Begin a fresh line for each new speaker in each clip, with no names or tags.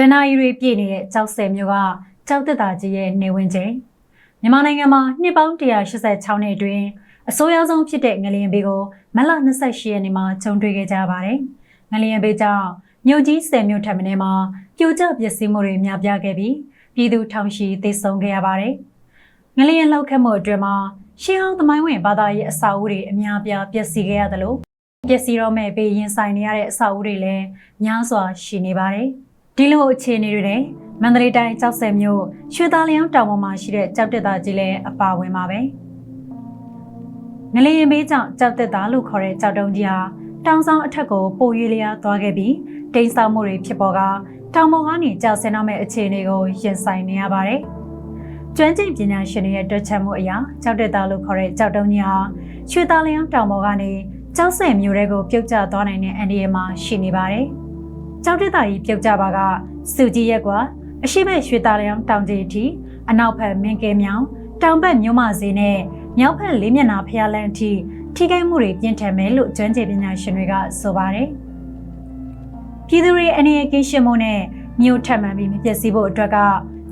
ဒဏရီတွေပြည့်နေတဲ့ကြောက်စဲမျိုးကကြောက်တက်တာကြီးရဲ့နေဝင်ချိန်မြန်မာနိုင်ငံမှာနှစ်ပေါင်း186နှစ်အတွင်းအဆိုးရွားဆုံးဖြစ်တဲ့ငလျင်ဘေးကိုမလ28ရက်နေ့မှာကြုံတွေ့ခဲ့ကြပါတယ်။ငလျင်ဘေးကြောင့်မြို့ကြီး10မြို့ထပ်မင်းမှာပြိုကျပျက်စီးမှုတွေများပြားခဲ့ပြီးပြည်သူထောင်ချီသေဆုံးခဲ့ရပါတယ်။ငလျင်လောက်ခတ်မှုအတွင်းမှာရှေးဟောင်းသမိုင်းဝင်ဘာသာရေးအဆောက်အဦတွေအများပြားပျက်စီးခဲ့ရသလိုပျက်စီးတော့မဲ့ဘေးရင်ဆိုင်နေရတဲ့အဆောက်အဦတွေလည်းများစွာရှိနေပါတယ်။ ဒီလိုအခြေအနေတွေနဲ့မန္တလေးတိုင်းကြောက်စဲမြို့ရွှေသားလျောင်းတောင်ပေါ်မှာရှိတဲ့ကြောက်တက်တာကြီးလည်းအပါဝင်ပါပဲ။ငလျင်ဘေးကြောင့်ကြောက်တက်တာလို့ခေါ်တဲ့ကြောက်တုံးကြီးဟာတောင်ဆောင်အထက်ကိုပိုရွေလျားသွားခဲ့ပြီးတိမ်ဆောက်မှုတွေဖြစ်ပေါ်ကတောင်ပေါ်ကနေကြောက်စဲနောက်မဲ့အခြေအနေကိုရင်ဆိုင်နေရပါတယ်။ကျွမ်းကျင်ပညာရှင်တွေရဲ့တွက်ချက်မှုအရကြောက်တက်တာလို့ခေါ်တဲ့ကြောက်တုံးကြီးဟာရွှေသားလျောင်းတောင်ပေါ်ကနေကြောက်စဲမျိုးတွေကိုပြုတ်ကျသွားနိုင်တဲ့အန်ဒီရမှာရှိနေပါတယ်။ ကြောက်တက်တာကြီးပြုတ်ကျပါကစုကြီးရက်ကအရှိဘက်ရွှေသားလျောင်းတောင်ကြီးအထိအနောက်ဘက်မင်းကဲမြောင်တောင်ဘက်မြို့မဈေးနဲ့မြောက်ဘက်လေးမျက်နှာဖျားလန်းအထိထိခိုက်မှုတွေပြင်းထန်မယ်လို့ကျွမ်းကျင်ပညာရှင်တွေကဆိုပါတယ်။ပြည်သူတွေအနေနဲ့ကင်းရှင်းမှုနဲ့မြို့ထပ်မှန်ပြီးမပျက်စီးဖို့အတွက်က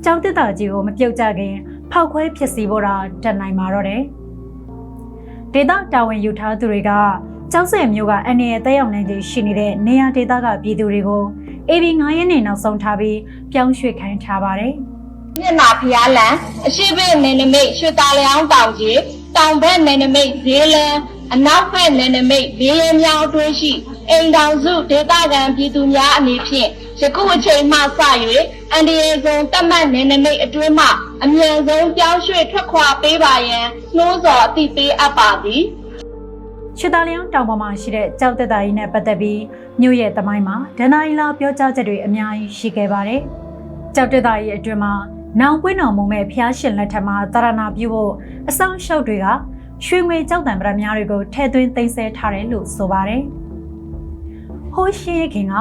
ကြောက်တက်တာကြီးကိုမပြုတ်ကြခင်ဖောက်ခွဲဖြစ်စီဖို့တာတတ်နိုင်မှာတော့တယ်။ဒေသတာဝန်ယူထားသူတွေက ကျောက်ဆယ်မျိုးကအအနေနဲ့တက်ရောက်နိုင်ခြင်းရှိနေတဲ့နေရာဒေသကပြည်သူတွေကို AB 9ရက်နေ့နောက်ဆုံးထားပြီးပြောင်းရွှေ့ခိုင်းထားပါတယ်။
မျက်နာဖျားလန်အရှိဘက်နယ်နိမိတ်ရွှေတာလျောင်းတောင်ကြီးတောင်ဘက်နယ်နိမိတ်ဈေးလန်းအနောက်ဘက်နယ်နိမိတ်ဘေးရမြောင်းအတွင်းရှိအိမ်တောင်စုဒေသခံပြည်သူများအနေဖြင့်ယခုအချိန်မှစ၍အန်ဒီရေဇုံတက်မှတ်နယ်နိမိတ်အတွင်းမှအမြန်ဆုံးပြောင်းရွှေ့ထွက်ခွာပေးပါရန်နှိုးဆော်အသိပေးအပ်ပါသည်
ရှစ်သားလျောင်းတောင်ပေါ်မှာရှိတဲ့ကြောက်တက်တာကြီးနဲ့ပတ်သက်ပြီးမြို့ရဲ့တမိုင်းမှာဒဏ္ဍာရီလာပြောကြားချက်တွေအများကြီးရှိခဲ့ပါတယ်။ကြောက်တက်တာကြီးအတွင်းမှာနောင်ပွင့်တော်မုံမဲ့ဖျားရှင်လက်ထက်မှာတာရဏပြုဖို့အဆောင်ရှုပ်တွေကရွှေငွေကြောက်တံပရများတွေကိုထည့်သွင်းသိမ်းဆည်းထားတယ်လို့ဆိုပါတယ်။ဟိုးရှိခင်က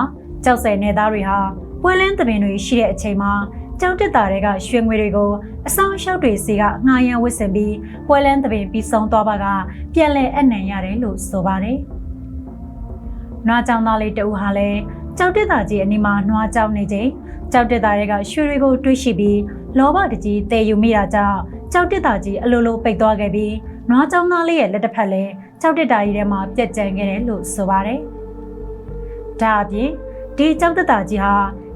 ကြောက်စဲနေသားတွေဟာပွဲလင်းသပင်တွေရှိတဲ့အချိန်မှာ ကြောက်တက်တာတွေကရွှေငွေတွေကိုအဆောင်ရှောက်တွေစီကငှားရမ်းဝစ်စင်ပြီးပွဲလန်းသပင်ပြီးဆုံးသွားပါကပြန်လဲအနံ့ရတယ်လို့ဆိုပါတယ်။နွားကြောင်သားလေးတဦးဟာလည်းကြောက်တက်တာကြီးအနီးမှာနွားကြောင်နေချိန်ကြောက်တက်တာတွေကရွှေတွေကိုတွေးရှိပြီးလောဘတကြီးတည်ယူမိတာကြောင့်ကြောက်တက်တာကြီးအလိုလိုပိတ်သွားခဲ့ပြီးနွားကြောင်သားလေးရဲ့လက်တစ်ဖက်လည်းကြောက်တက်တာကြီးထဲမှာပြက်ကျန်ခဲ့တယ်လို့ဆိုပါတယ်။ဒါအပြင်ဒီကြောက်တက်တာကြီးဟာ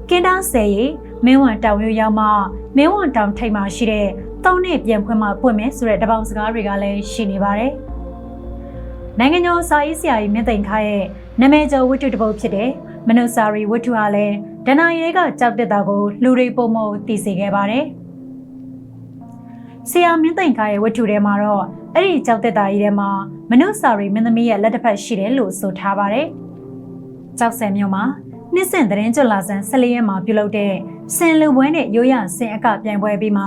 ကင်းတားဆယ်ရီ မင်းဝန်တောင်ရွရောက်မှမင်းဝန်တောင်ထိပ်မှာရှိတဲ့တောင်းနဲ့ပြန်ဖွင့်မှပွင့်မယ်ဆိုတဲ့တပောင်စကားတွေကလည်းရှိနေပါတယ်။နိုင်ငံကျော်စာရေးဆရာကြီးမြင့်သိန်ခါရဲ့နာမည်ကျော်ဝတ္ထုတစ်ပုဒ်ဖြစ်တဲ့မနုစာရီဝတ္ထုဟာလည်းဒဏ္ဍာရီတွေကကြောက်တက်တာကိုလူတွေပုံမသိစေခဲ့ပါတယ်။ဆရာမင်းသိန်ခါရဲ့ဝတ္ထုထဲမှာတော့အဲ့ဒီကြောက်တက်တာကြီးထဲမှာမနုစာရီမင်းသမီးရဲ့လက်တစ်ဖက်ရှိတယ်လို့ဆိုထားပါတယ်။ကြောက်ဆယ်မြို့မှာ နှစ်စဉ်သတင်းကြွလာစံ14ရက်မှာပြုလုပ်တဲ့စင်လူပွဲနဲ့ရိုးရစင်အကပြိုင်ပွဲပြီးမှ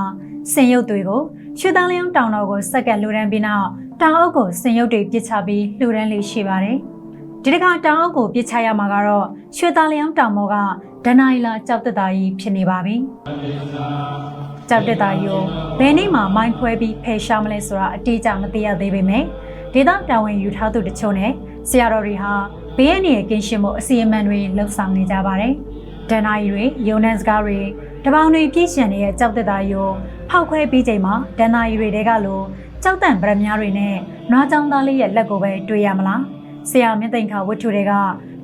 စင်ရုပ်တွေကိုရွှေသားလျောင်းတောင်တော်ကိုစက္ကန့်လူရန်ပြီးနောက်တောင်အုပ်ကိုစင်ရုပ်တွေပြစ်ချပြီးလူရန်လေးရှိပါတယ်။ဒီတစ်ခါတောင်အုပ်ကိုပြစ်ချရမှာကတော့ရွှေသားလျောင်းတောင်ပေါ်ကဒဏ္ဍာရီလာကြောက်တက်တာကြီးဖြစ်နေပါပြီ။ကြောက်တက်တာကြီးကိုဘယ်နေ့မှမိုင်းခွဲပြီးဖယ်ရှားမလဲဆိုတာအတိအကျမသိရသေးပေမယ့်ဒေသတာဝန်ယူထားသူတချို့နဲ့ဆရာတော်တွေဟာ ဘေးအန္တရာယ်ကင်းရှင်းမှုအစီအမံတွေလှုပ်ဆောင်နေကြပါတယ်။ဒဏ္ဍာရီတွေယုံနှံစကားတွေတပေါင်းတွေပြည့်ရှင်နေတဲ့ကြောက်တက်တာယိုဖောက်ခွဲပြီးချိန်မှာဒဏ္ဍာရီတွေတဲကလိုကြောက်တန့်ဗရမ ्या တွေနဲ့နွားကြောင်သားလေးရဲ့လက်ကိုပဲတွေ့ရမလား။ဆရာမင်းသိန်ခါဝတ္ထုတွေက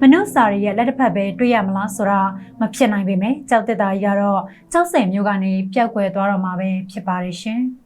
မနုစာရီရဲ့လက်တစ်ဖက်ပဲတွေ့ရမလားဆိုတာမဖြစ်နိုင်ပေမဲ့ကြောက်တက်တာကြီးကတော့ကြောက်စင်မျိုးကနေပျောက်ကွယ်သွားတော့မှာပဲဖြစ်ပါရဲ့ရှင်။